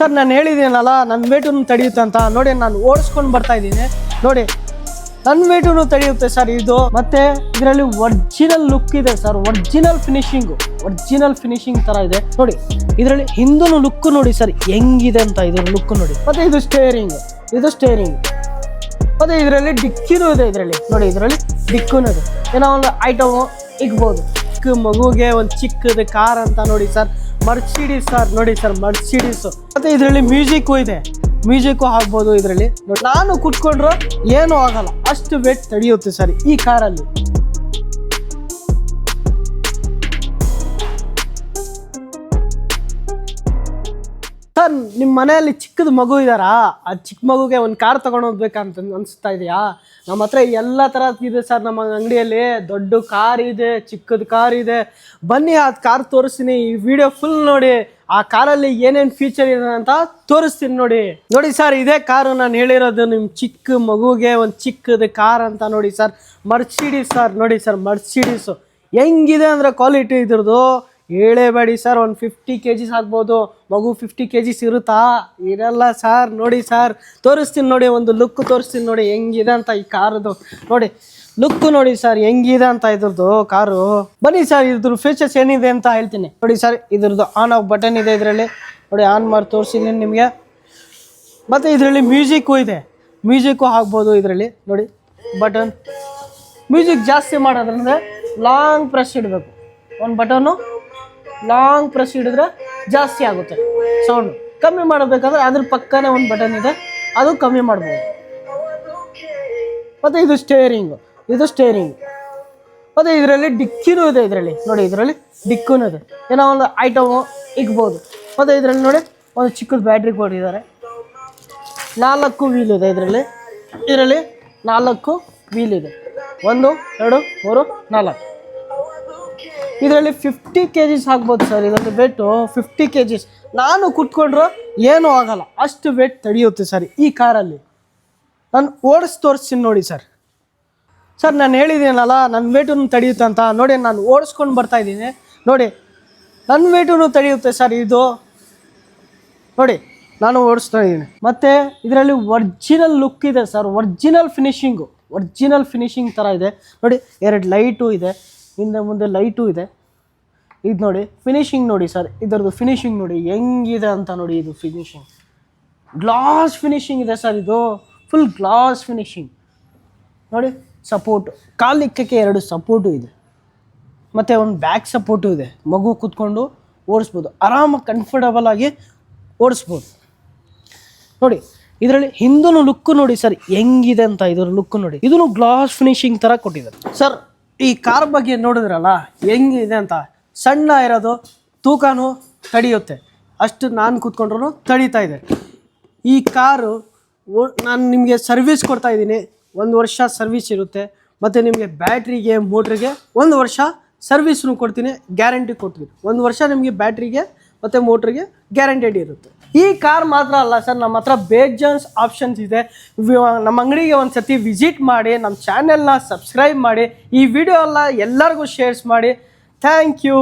Sir, ನಾನು ಹೇಳಿದ್ದೀನಲ್ಲ ನನ್ನ ವೇಟನ್ನು ತಡೆಯುತ್ತೆ ಅಂತ. ನೋಡಿ, ನಾನು ಓಡಿಸ್ಕೊಂಡು ಬರ್ತಾ ಇದ್ದೀನಿ. ನೋಡಿ ನನ್ನ ವೇಟನ್ನು ತಡೆಯುತ್ತೆ ಸರ್ ಇದು. ಮತ್ತೆ ಇದರಲ್ಲಿ ಒರ್ಜಿನಲ್ ಲುಕ್ ಇದೆ sir. Original finishing original finishing ತರ ಇದೆ. ನೋಡಿ, ಇದರಲ್ಲಿ ಹಿಂದೂ ಲುಕ್ ನೋಡಿ ಸರ್. ಹೆಂಗಿದೆ ಅಂತ ಇದ್ರ ಲುಕ್ ನೋಡಿ. ಮತ್ತೆ ಇದು ಸ್ಟೇರಿಂಗ್ ಇದು ಸ್ಟೇರಿಂಗ್ ಮತ್ತೆ ಇದರಲ್ಲಿ ಡಿಕ್ಕಿನೂ ಇದೆ ಇದರಲ್ಲಿ. ನೋಡಿ, ಇದರಲ್ಲಿ ಡಿಕ್ಕೂ ಇದೆ. ಏನೋ ಒಂದು ಐಟಮು ಇಕ್ಬೋದು ಚಿಕ್ಕ ಮಗುಗೆ ಒಂದು ಚಿಕ್ಕದು ಕಾರ್ ಅಂತ ನೋಡಿ ಸರ್. ಮರ್ಸಿಡೀಸ್ ಸರ್ ನೋಡಿ ಸರ್ ಮರ್ಸಿಡೀಸ್ ಮತ್ತೆ ಇದರಲ್ಲಿ ಮ್ಯೂಸಿಕ್ಕು ಇದೆ. ಮ್ಯೂಸಿಕ್ಕು ಆಗ್ಬೋದು ಇದರಲ್ಲಿ. ನಾನು ಕುತ್ಕೊಂಡ್ರೆ ಏನೂ ಆಗಲ್ಲ. ಅಷ್ಟು ವೇಟ್ ತಡೆಯುತ್ತೆ ಸರ್, ಈ ಕಾರಲ್ಲಿ. ಸರ್ ನಿಮ್ಮ ಮನೆಯಲ್ಲಿ ಚಿಕ್ಕದ ಮಗು ಇದ್ದಾರಾ ಆ ಚಿಕ್ಕ ಮಗುಗೆ ಒಂದು ಕಾರ್ ತಗೊಂಡು ಹೋಗ್ಬೇಕಂತ ಅನಿಸ್ತಾ ಇದೆಯಾ? ನಮ್ಮ ಹತ್ರ ಎಲ್ಲ ಥರ ಇದೆ ಸರ್ ನಮ್ಮ ಅಂಗಡಿಯಲ್ಲಿ. ದೊಡ್ಡ ಕಾರ್ ಇದೆ, ಚಿಕ್ಕದ ಕಾರ್ ಇದೆ. ಬನ್ನಿ, ಆ ಕಾರ್ ತೋರಿಸ್ತೀನಿ. ಈ ವಿಡಿಯೋ ಫುಲ್ ನೋಡಿ ಆ ಕಾರಲ್ಲಿ ಏನೇನು ಫೀಚರ್ ಇದೆ ಅಂತ ತೋರಿಸ್ತೀನಿ ನೋಡಿ. ನೋಡಿ ಸರ್ ಇದೇ ಕಾರು ನಾನು ಹೇಳಿರೋದು ನಿಮ್ಮ ಚಿಕ್ಕ ಮಗುಗೆ ಒಂದು ಚಿಕ್ಕದ ಕಾರ್ ಅಂತ ನೋಡಿ ಸರ್ ಮರ್ಸಿಡೀಸ್ ಸರ್ ನೋಡಿ ಸರ್ ಮರ್ಸಿಡೀಸು ಹೆಂಗಿದೆ ಅಂದರೆ ಕ್ವಾಲಿಟಿ ಇದ್ರದ್ದು? ಹೇಳೇಬೇಡಿ ಸರ್ ಒಂದು ಫಿಫ್ಟಿ ಕೆ ಜಿಸ್ ಆಗ್ಬೋದು. ಮಗು ಫಿಫ್ಟಿ ಕೆ ಜಿಸ್ ಇರುತ್ತಾ? ಇರಲ್ಲ ಸರ್ ನೋಡಿ ಸರ್ ತೋರಿಸ್ತೀನಿ ನೋಡಿ, ಒಂದು ಲುಕ್ ತೋರಿಸ್ತೀನಿ ನೋಡಿ, ಹೆಂಗಿದೆ ಅಂತ ಈ ಕಾರದು ನೋಡಿ ಲುಕ್ ನೋಡಿ ಸರ್, ಹೆಂಗಿದೆ ಅಂತ ಇದ್ರದ್ದು ಕಾರು. ಬನ್ನಿ ಸರ್ ಇದ್ರ ಫೀಚರ್ಸ್ ಏನಿದೆ ಅಂತ ಹೇಳ್ತೀನಿ. ನೋಡಿ ಸರ್, ಇದ್ರದ್ದು ಆನ್ ಆಫ್ ಬಟನ್ ಇದೆ ಇದರಲ್ಲಿ. ನೋಡಿ ಆನ್ ಮಾಡಿ ತೋರಿಸಿದ್ದೀನಿ ನಿಮಗೆ. ಮತ್ತು ಇದರಲ್ಲಿ ಮ್ಯೂಸಿಕ್ಕು ಇದೆ. ಮ್ಯೂಸಿಕ್ಕು ಹಾಕ್ಬೋದು ಇದರಲ್ಲಿ. ನೋಡಿ ಬಟನ್ ಮ್ಯೂಸಿಕ್ ಜಾಸ್ತಿ ಮಾಡೋದ್ರಿಂದ ಲಾಂಗ್ ಪ್ರೆಸ್ ಇಡಬೇಕು. ಒಂದು ಬಟನ್ನು ಲಾಂಗ್ ಪ್ರೆಸ್ ಹಿಡಿದ್ರೆ ಜಾಸ್ತಿ ಆಗುತ್ತೆ ಸೌಂಡು ಕಮ್ಮಿ ಮಾಡಬೇಕಾದ್ರೆ ಅದ್ರ ಪಕ್ಕನೇ ಒಂದು ಬಟನ್ ಇದೆ. ಅದು ಕಮ್ಮಿ ಮಾಡ್ಬೋದು. ಮತ್ತು ಇದು ಸ್ಟೇರಿಂಗ್ ಇದು ಸ್ಟೇರಿಂಗ್ ಅದೇ ಇದರಲ್ಲಿ ಡಿಕ್ಕಿನೂ ಇದೆ ಇದರಲ್ಲಿ. ನೋಡಿ ಇದರಲ್ಲಿ ಡಿಕ್ಕೂ ಇದೆ. ಏನೋ ಒಂದು ಐಟಮು ಇಕ್ಬೋದು ಮತ್ತು ಇದರಲ್ಲಿ ನೋಡಿ ಒಂದು ಚಿಕ್ಕದು ಬ್ಯಾಟ್ರಿ ಕೊಟ್ಟಿದ್ದಾರೆ ನಾಲ್ಕು ವೀಲ್ ಇದೆ ಇದರಲ್ಲಿ. ಇದರಲ್ಲಿ ನಾಲ್ಕು ವೀಲ್ ಇದೆ. ಒಂದು, ಎರಡು, ಮೂರು, ನಾಲ್ಕು. ಇದರಲ್ಲಿ ಫಿಫ್ಟಿ ಕೆ ಜಿಸ್ ಆಗ್ಬೋದು ಸರ್ ಇದೊಂದು ವೆಟ್ಟು ಫಿಫ್ಟಿ ಕೆ ಜಿಸ್ ನಾನು ಕುತ್ಕೊಂಡ್ರೆ ಏನೂ ಆಗಲ್ಲ. ಅಷ್ಟು ವೆಟ್ ತಡೆಯುತ್ತೆ ಸರ್ ಈ ಕಾರಲ್ಲಿ. ನಾನು ಓಡಿಸಿ ತೋರಿಸ್ತೀನಿ ನೋಡಿ ಸರ್ ಸರ್, ನಾನು ಹೇಳಿದ್ದೀನಲ್ಲ ನನ್ನ ವೇಟನ್ನು ತಡೆಯುತ್ತೆ ಅಂತ. ನೋಡಿ, ನಾನು ಓಡಿಸ್ಕೊಂಡು ಬರ್ತಾ ಇದ್ದೀನಿ. ನೋಡಿ ನನ್ನ ವೇಟನ್ನು ತಡೆಯುತ್ತೆ ಸರ್ ಇದು. ನೋಡಿ, ನಾನು ಓಡಿಸ್ತಾ ಇದ್ದೀನಿ. ಮತ್ತು ಇದರಲ್ಲಿ ಒರ್ಜಿನಲ್ ಲುಕ್ ಇದೆ sir. Original finishing original finishing ಥರ ಇದೆ. ನೋಡಿ, ಎರಡು ಲೈಟು ಇದೆ. ಹಿಂದೆ ಮುಂದೆ ಲೈಟು ಇದೆ. ಇದು ನೋಡಿ ಫಿನಿಶಿಂಗ್ ನೋಡಿ ಸರ್. ಇದರದ್ದು ಫಿನಿಶಿಂಗ್ ನೋಡಿ ಹೆಂಗಿದೆ ಅಂತ ನೋಡಿ ಇದು ಫಿನಿಶಿಂಗ್ ಗ್ಲಾಸ್ ಫಿನಿಶಿಂಗ್ ಇದೆ ಸರ್ ಇದು. ಫುಲ್ ಗ್ಲಾಸ್ ಫಿನಿಶಿಂಗ್ ನೋಡಿ ಸಪೋರ್ಟು, ಕಾಲಿಕ್ಕಕ್ಕೆ ಎರಡು ಸಪೋರ್ಟು ಇದೆ. ಮತ್ತು ಒಂದು ಬ್ಯಾಕ್ ಸಪೋರ್ಟು ಇದೆ. ಮಗು ಕೂತ್ಕೊಂಡು ಓಡಿಸ್ಬೋದು. ಆರಾಮಾಗಿ ಕಂಫರ್ಟಬಲ್ ಆಗಿ ಓಡಿಸ್ಬೋದು. ನೋಡಿ, ಇದರಲ್ಲಿ ಹಿಂದೂ ಲುಕ್ ನೋಡಿ ಸರ್ ಹೆಂಗಿದೆ ಅಂತ ಇದರ ಲುಕ್ ನೋಡಿ. ಇದನ್ನು ಗ್ಲಾಸ್ ಫಿನಿಶಿಂಗ್ ಥರ ಕೊಟ್ಟಿದ್ದಾರೆ. ಸರ್ ಈ ಕಾರ್ ಬಗ್ಗೆ ನೋಡಿದ್ರಲ್ಲ, ಹೆಂಗಿದೆ ಅಂತ. ಸಣ್ಣ ಇರೋದು, ತೂಕನೂ ತಡೆಯುತ್ತೆ. ಅಷ್ಟು ನಾನು ಕೂತ್ಕೊಂಡ್ರು ತಡೀತಾ ಇದೆ. ಈ ಕಾರು ನಾನು ನಿಮಗೆ ಸರ್ವಿಸ್ ಕೊಡ್ತಾ ಇದ್ದೀನಿ. ಒಂದು ವರ್ಷ ಸರ್ವಿಸ್ ಇರುತ್ತೆ. ಮತ್ತು ನಿಮಗೆ ಬ್ಯಾಟ್ರಿಗೆ ಮೋಟ್ರಿಗೆ ಒಂದು ವರ್ಷ ಸರ್ವಿಸ್ನು ಕೊಡ್ತೀನಿ ಗ್ಯಾರಂಟಿ ಕೊಡ್ತೀನಿ. ಒಂದು ವರ್ಷ ನಿಮಗೆ ಬ್ಯಾಟ್ರಿಗೆ ಮತ್ತು ಮೋಟ್ರಿಗೆ ಗ್ಯಾರಂಟೆಡ್ ಇರುತ್ತೆ. ಈ ಕಾರ್ ಮಾತ್ರ ಅಲ್ಲ ಸರ್ ನಮ್ಮ ಹತ್ರ ಬೇಜಾನ್ಸ್ ಆಪ್ಷನ್ಸ್ ಇದೆ. ನಮ್ಮ ಅಂಗಡಿಗೆ ಒಂದು ಸತಿ ವಿಸಿಟ್ ಮಾಡಿ, ನಮ್ಮ ಚಾನೆಲ್ನ ಸಬ್ಸ್ಕ್ರೈಬ್ ಮಾಡಿ, ಈ ವಿಡಿಯೋ ಎಲ್ಲ ಎಲ್ಲರಿಗೂ ಶೇರ್ಸ್ ಮಾಡಿ. Thank you